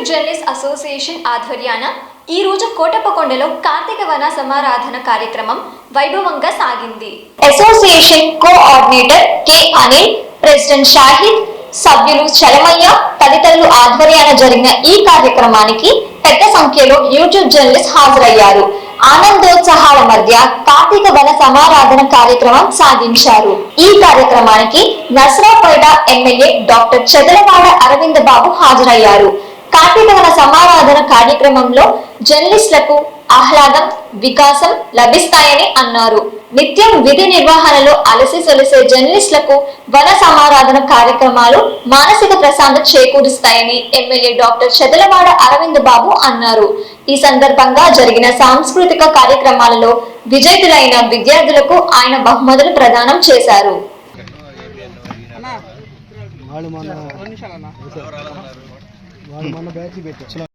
YouTube journalist association ఆధ్వర్యాన ఈ రోజు కోటప్పకొండలో కార్తీక వన సమారాధన కార్యక్రమం వైభవంగా సాగింది. Association coordinator K Anil president Shahid సభ్యులు చలమయ్య తదితరులు ఆధ్వర్యాన జరిగిన ఈ కార్యక్రమానికి పెద్ద సంఖ్యలో యూట్యూబ్ జర్నలిస్ట్ హాజరయ్యారు. ఆనందోత్సాహాల మధ్య కార్తీక వన సమారాధన కార్యక్రమం సాగించారు. ఈ కార్యక్రమానికి నసరాపేట ఎమ్మెల్యే డాక్టర్ చెదలవాడ అరవింద బాబు హాజరయ్యారు. కార్తీక వన సమారాధన కార్యక్రమంలో జర్నలిస్టులకు ఆహ్లాదం వికాసం లభిస్తాయని అన్నారు. నిత్యం విధి నిర్వహణలో అలసి సొలిసే జర్నలిస్టులకు వన సమారాధన కార్యక్రమాలు మానసిక ప్రశాంతత చేకూరుస్తాయని ఎమ్మెల్యే డాక్టర్ చెదలవాడ అరవింద్ బాబు అన్నారు. ఈ సందర్భంగా జరిగిన సాంస్కృతిక కార్యక్రమాలలో విజేతులైన విద్యార్థులకు ఆయన బహుమతులు ప్రదానం చేశారు. వాళ్ళు వాళ్ళు మొన్న బ్యాచ్ పెట్టారు